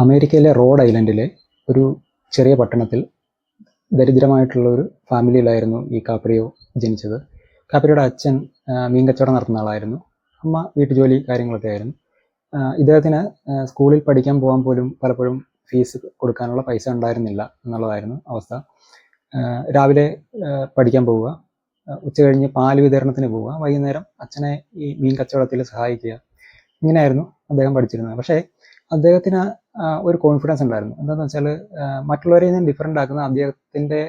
അമേരിക്കയിലെ റോഡ് ഐലൻഡിലെ ഒരു ചെറിയ പട്ടണത്തിൽ ദരിദ്രമായിട്ടുള്ള ഒരു ഫാമിലിയിലായിരുന്നു ഈ കാപ്രിയോ ജനിച്ചത്. കാപ്രിയോയുടെ അച്ഛൻ മീൻ കച്ചവടം നടത്തുന്ന ആളായിരുന്നു. അമ്മ വീട്ടുജോലി കാര്യങ്ങളൊക്കെ ആയിരുന്നു. ഇദ്ദേഹത്തിന് സ്കൂളിൽ പഠിക്കാൻ പോകാൻ പോലും പലപ്പോഴും ഫീസ് കൊടുക്കാനുള്ള പൈസ ഉണ്ടായിരുന്നില്ല എന്നുള്ളതായിരുന്നു അവസ്ഥ. രാവിലെ പഠിക്കാൻ പോവുക ഉച്ചകഴിഞ്ഞ് ഉച്ച കഴിഞ്ഞ് പാൽ വിതരണത്തിന് പോവുക വൈകുന്നേരം അച്ഛനെ ഈ മീൻ കച്ചവടത്തിൽ സഹായിക്കുക ഇങ്ങനെയായിരുന്നു അദ്ദേഹം പഠിച്ചിരുന്നത്. പക്ഷേ അദ്ദേഹത്തിന് ഒരു കോൺഫിഡൻസ് ഉണ്ടായിരുന്നു. എന്താണെന്ന് വെച്ചാൽ മറ്റുള്ളവരെ ഞാൻ ഡിഫറെന്റ് ആക്കുന്ന അദ്ദേഹത്തിന്റെ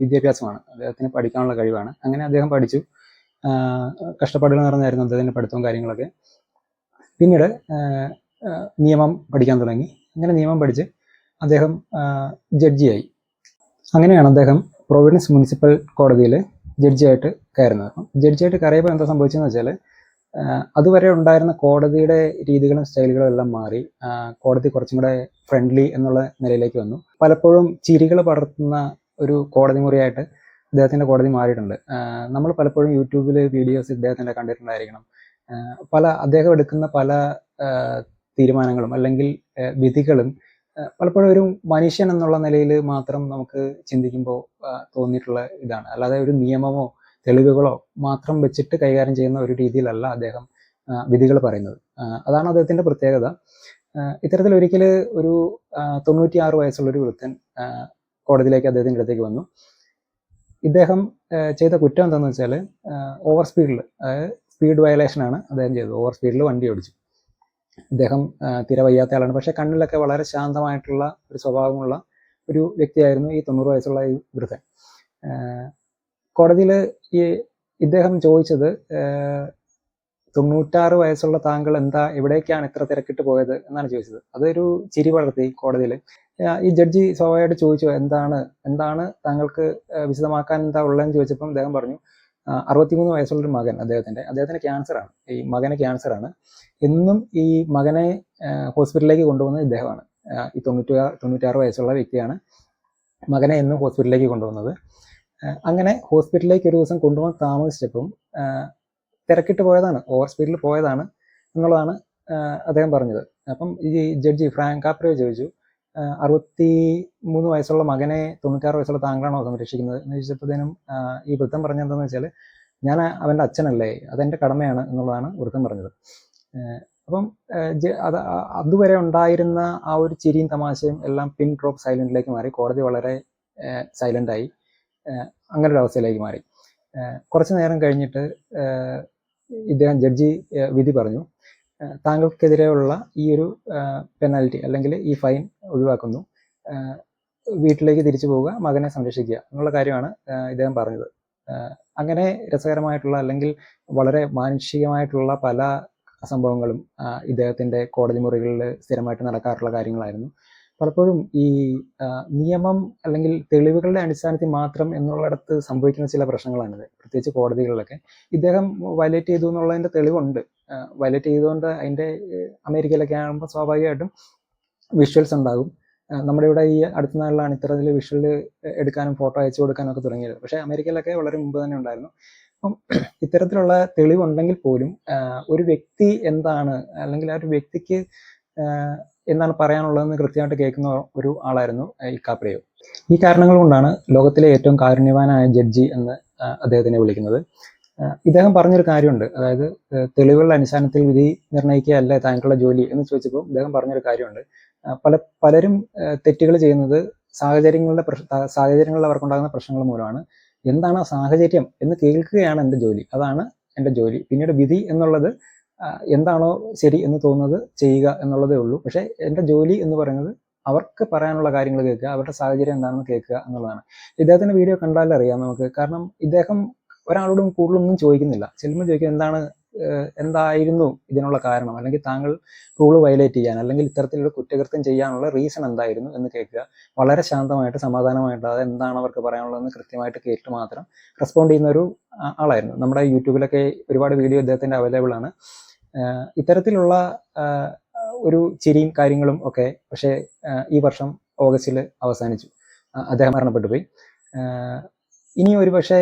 വിദ്യാഭ്യാസമാണ്. അദ്ദേഹത്തിന് പഠിക്കാനുള്ള കഴിവാണ്. അങ്ങനെ അദ്ദേഹം പഠിച്ചു. കഷ്ടപ്പാടുകൾ നിറഞ്ഞായിരുന്നു അദ്ദേഹത്തിന്റെ പഠിത്തവും കാര്യങ്ങളൊക്കെ. പിന്നീട് നിയമം പഠിക്കാൻ തുടങ്ങി. അങ്ങനെ നിയമം പഠിച്ച് അദ്ദേഹം ജഡ്ജിയായി. അങ്ങനെയാണ് അദ്ദേഹം പ്രൊവിഡൻസ് മുനിസിപ്പൽ കോടതിയിൽ ജഡ്ജിയായിട്ട് കയറുന്നത്. അപ്പം ജഡ്ജിയായിട്ട് കയറിയപ്പോൾ എന്താ സംഭവിച്ചതെന്ന് വെച്ചാൽ അതുവരെ ഉണ്ടായിരുന്ന കോടതിയുടെ രീതികളും സ്റ്റൈലുകളും എല്ലാം മാറി. കോടതി കുറച്ചും കൂടെ ഫ്രണ്ട്ലി എന്നുള്ള നിലയിലേക്ക് വന്നു. പലപ്പോഴും ചിരികൾ പടർത്തുന്ന ഒരു കോടതി മുറിയായിട്ട് ഇദ്ദേഹത്തിന്റെ കോടതി മാറിയിട്ടുണ്ട്. നമ്മൾ പലപ്പോഴും യൂട്യൂബിൽ വീഡിയോസ് ഇദ്ദേഹത്തിന്റെ കണ്ടിട്ടുണ്ടായിരിക്കണം. പല അദ്ദേഹം എടുക്കുന്ന പല തീരുമാനങ്ങളും അല്ലെങ്കിൽ വിധികളും പലപ്പോഴും ഒരു മനുഷ്യൻ എന്നുള്ള നിലയിൽ മാത്രം നമുക്ക് ചിന്തിക്കുമ്പോൾ തോന്നിയിട്ടുള്ള ഇതാണ്. അല്ലാതെ ഒരു നിയമമോ തെളിവുകളോ മാത്രം വെച്ചിട്ട് കൈകാര്യം ചെയ്യുന്ന ഒരു രീതിയിലല്ല അദ്ദേഹം വിധികൾ പറയുന്നത്. അതാണ് അദ്ദേഹത്തിന്റെ പ്രത്യേകത. ഇത്തരത്തിൽ ഒരിക്കൽ ഒരു തൊണ്ണൂറ്റിയാറ് വയസ്സുള്ള ഒരു വൃദ്ധൻ കോടതിയിലേക്ക് അദ്ദേഹത്തിന്റെ അടുത്തേക്ക് വന്നു. ഇദ്ദേഹം ചെയ്ത കുറ്റം എന്താണെന്ന് വെച്ചാൽ ഓവർ സ്പീഡിൽ അതായത് സ്പീഡ് വയലേഷൻ ആണ് അദ്ദേഹം ചെയ്തത്. ഓവർ സ്പീഡിൽ വണ്ടി ഓടിച്ചു. ഇദ്ദേഹം തിര വയ്യാത്ത ആളാണ്. പക്ഷേ കണ്ണിലൊക്കെ വളരെ ശാന്തമായിട്ടുള്ള ഒരു സ്വഭാവമുള്ള ഒരു വ്യക്തിയായിരുന്നു ഈ തൊണ്ണൂറ് വയസ്സുള്ള ഈ വൃദ്ധൻ. കോടതിയിൽ ഈ ഇദ്ദേഹം ചോദിച്ചത് തൊണ്ണൂറ്റാറ് വയസ്സുള്ള താങ്കൾ എന്താ എവിടേക്കാണ് ഇത്ര തിരക്കിട്ട് പോയത് എന്നാണ് ചോദിച്ചത്. അതൊരു ചിരി വളർത്തി കോടതിയിൽ ഈ ജഡ്ജി സ്വാഭാവികമായിട്ട് ചോദിച്ചു എന്താണ് എന്താണ് താങ്കൾക്ക് വിശദമാക്കാൻ എന്താ ഉള്ളതെന്ന് ചോദിച്ചപ്പം അദ്ദേഹം പറഞ്ഞു അറുപത്തിമൂന്ന് വയസ്സുള്ളൊരു മകൻ അദ്ദേഹത്തിന്റെ. അദ്ദേഹത്തിന് ക്യാൻസർ ആണ് ഈ മകന് ക്യാൻസർ ആണ് എന്നും ഈ മകനെ ഹോസ്പിറ്റലിലേക്ക് കൊണ്ടുപോകുന്നത് ഇദ്ദേഹമാണ്. ഈ തൊണ്ണൂറ്റി തൊണ്ണൂറ്റാറ് വയസ്സുള്ള വ്യക്തിയാണ് മകനെ എന്നും ഹോസ്പിറ്റലിലേക്ക് കൊണ്ടുപോകുന്നത് ആഹ് അങ്ങനെ ഹോസ്പിറ്റലിലേക്ക് ഒരു ദിവസം കൊണ്ടുപോകാൻ താമസിച്ചപ്പം തിരക്കിട്ട് പോയതാണ് ഓവർ സ്പീഡിൽ പോയതാണ് എന്നുള്ളതാണ് അദ്ദേഹം പറഞ്ഞത്. അപ്പം ഈ ജഡ്ജി ഫ്രാങ്ക് കാപ്രിയോ ചോദിച്ചു അറുപത്തി മൂന്ന് വയസ്സുള്ള മകനെ തൊണ്ണൂറ്റാറ് വയസ്സുള്ള താങ്കളാണോ സംരക്ഷിക്കുന്നത്? എന്ന് ചോദിച്ചപ്പോഴത്തേനും ഈ വൃത്തം പറഞ്ഞെന്താണെന്ന് വെച്ചാൽ ഞാൻ അവന്റെ അച്ഛനല്ലേ അതെന്റെ കടമയാണ് എന്നുള്ളതാണ് വൃത്തം പറഞ്ഞത്. അപ്പം അത് അതുവരെ ഉണ്ടായിരുന്ന ആ ഒരു ചിരിയും തമാശയും എല്ലാം പിൻ ഡ്രോപ്പ് സൈലന്റിലേക്ക് മാറി. കോടതി വളരെ ആഹ് അങ്ങനെ ഒരു അവസ്ഥയിലേക്ക് മാറി കുറച്ചു നേരം കഴിഞ്ഞിട്ട് ഇദ്ദേഹം ജഡ്ജി വിധി പറഞ്ഞു. താങ്കൾക്കെതിരെയുള്ള ഈ ഒരു പെനാൽറ്റി അല്ലെങ്കിൽ ഈ ഫൈൻ ഒഴിവാക്കുന്നു. വീട്ടിലേക്ക് തിരിച്ചു പോവുക മകനെ സംരക്ഷിക്കുക എന്നുള്ള കാര്യമാണ് ഇദ്ദേഹം പറഞ്ഞത്. അങ്ങനെ രസകരമായിട്ടുള്ള അല്ലെങ്കിൽ വളരെ മാനുഷികമായിട്ടുള്ള പല സംഭവങ്ങളും ഇദ്ദേഹത്തിന്റെ കോടതി മുറികളിൽ സ്ഥിരമായിട്ട് നടക്കാറുള്ള കാര്യങ്ങളായിരുന്നു. പലപ്പോഴും ഈ നിയമം അല്ലെങ്കിൽ തെളിവുകളുടെ അടിസ്ഥാനത്തിൽ മാത്രം എന്നുള്ളിടത്ത് സംഭവിക്കുന്ന ചില പ്രശ്നങ്ങളാണിത്. പ്രത്യേകിച്ച് കോടതികളിലൊക്കെ. ഇദ്ദേഹം വയലേറ്റ് ചെയ്തു എന്നുള്ളതിന്റെ തെളിവുണ്ട്. വയലേറ്റ് ചെയ്തുകൊണ്ട് അതിന്റെ ഏഹ് അമേരിക്കയിലൊക്കെ ആകുമ്പോൾ സ്വാഭാവികമായിട്ടും വിഷ്വൽസ് ഉണ്ടാകും. നമ്മുടെ ഇവിടെ ഈ അടുത്ത നാളിലാണ് ഇത്തരത്തിൽ വിഷ്വൽ എടുക്കാനും ഫോട്ടോ അയച്ചു കൊടുക്കാനും ഒക്കെ തുടങ്ങിയത്. പക്ഷേ അമേരിക്കയിലൊക്കെ വളരെ മുമ്പ് തന്നെ ഉണ്ടായിരുന്നു. അപ്പം ഇത്തരത്തിലുള്ള തെളിവുണ്ടെങ്കിൽ പോലും ഒരു വ്യക്തി എന്താണ് അല്ലെങ്കിൽ ആ ഒരു വ്യക്തിക്ക് എന്താണ് പറയാനുള്ളതെന്ന് കൃത്യമായിട്ട് കേൾക്കുന്ന ഒരു ആളായിരുന്നു ഈ കാപ്രിയോ. ഈ കാരണങ്ങൾ കൊണ്ടാണ് ലോകത്തിലെ ഏറ്റവും കാരുണ്യവാനായ ജഡ്ജി എന്ന് അദ്ദേഹത്തിനെ വിളിക്കുന്നത്. ഇദ്ദേഹം പറഞ്ഞൊരു കാര്യമുണ്ട്. അതായത് തെളിവുകളുടെ അടിസ്ഥാനത്തിൽ വിധി നിർണയിക്കുകയല്ല താങ്കളുടെ ജോലി എന്ന് ചോദിച്ചപ്പോൾ ഇദ്ദേഹം പറഞ്ഞൊരു കാര്യമുണ്ട്. പല പലരും തെറ്റുകൾ ചെയ്യുന്നത് സാഹചര്യങ്ങളുടെ സാഹചര്യങ്ങളിൽ അവർക്കുണ്ടാകുന്ന പ്രശ്നങ്ങൾ മൂലമാണ്. എന്താണ് സാഹചര്യം എന്ന് കേൾക്കുകയാണ് എന്റെ ജോലി. അതാണ് എന്റെ ജോലി. പിന്നീട് വിധി എന്നുള്ളത് എന്താണോ ശരി എന്ന് തോന്നുന്നത് ചെയ്യുക എന്നുള്ളതേ ഉള്ളൂ. പക്ഷേ എന്റെ ജോലി എന്ന് പറയുന്നത് അവർക്ക് പറയാനുള്ള കാര്യങ്ങൾ കേൾക്കുക അവരുടെ സാഹചര്യം എന്താണെന്ന് കേൾക്കുക എന്നുള്ളതാണ്. ഇദ്ദേഹത്തിന്റെ വീഡിയോ കണ്ടാലറിയാം നമുക്ക്. കാരണം ഇദ്ദേഹം ഒരാളോടും കൂടുതലൊന്നും ചോദിക്കുന്നില്ല. ചെല്ലുമ്പോൾ ചോദിക്കുക എന്താണ് എന്തായിരുന്നു ഇതിനുള്ള കാരണം? അല്ലെങ്കിൽ താങ്കൾ റൂൾ വയലേറ്റ് ചെയ്യാൻ അല്ലെങ്കിൽ ഇത്തരത്തിലുള്ള കുറ്റകൃത്യം ചെയ്യാനുള്ള റീസൺ എന്തായിരുന്നു എന്ന് കേൾക്കുക. വളരെ ശാന്തമായിട്ട് സമാധാനമായിട്ട് അത് എന്താണ് അവർക്ക് പറയാനുള്ളതെന്ന് കൃത്യമായിട്ട് കേട്ട് മാത്രം റെസ്പോണ്ട് ചെയ്യുന്ന ഒരു ആളായിരുന്നു. നമ്മുടെ യൂട്യൂബിലൊക്കെ ഒരുപാട് വീഡിയോ ഇദ്ദേഹത്തിന്റെ അവൈലബിൾ ആണ്. ഇത്തരത്തിലുള്ള ഒരു ചിരിയും കാര്യങ്ങളും ഒക്കെ പക്ഷേ ഈ വർഷം ഓഗസ്റ്റിൽ അവസാനിച്ചു. അദ്ദേഹം മരണപ്പെട്ടു പോയി ഇനി ഒരു പക്ഷേ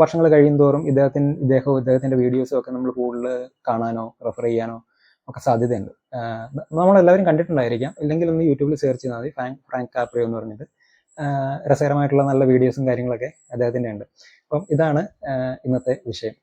വർഷങ്ങൾ കഴിയും തോറും ഇദ്ദേഹത്തിന് ഇദ്ദേഹവും ഇദ്ദേഹത്തിന്റെ വീഡിയോസും ഒക്കെ നമ്മൾ കൂടുതൽ കാണാനോ റെഫർ ചെയ്യാനോ ഒക്കെ സാധ്യതയുണ്ട്. നമ്മളെല്ലാവരും കണ്ടിട്ടുണ്ടായിരിക്കാം. ഇല്ലെങ്കിൽ ഒന്ന് യൂട്യൂബിൽ സെർച്ച് ചെയ്താൽ മതി. ഫ്രാങ്ക് ഫ്രാങ്ക് കാപ്രിയോ എന്ന് പറഞ്ഞിട്ട്. രസകരമായിട്ടുള്ള നല്ല വീഡിയോസും കാര്യങ്ങളൊക്കെ അദ്ദേഹത്തിന്റെ ഉണ്ട്. അപ്പം ഇതാണ് ഇന്നത്തെ വിഷയം.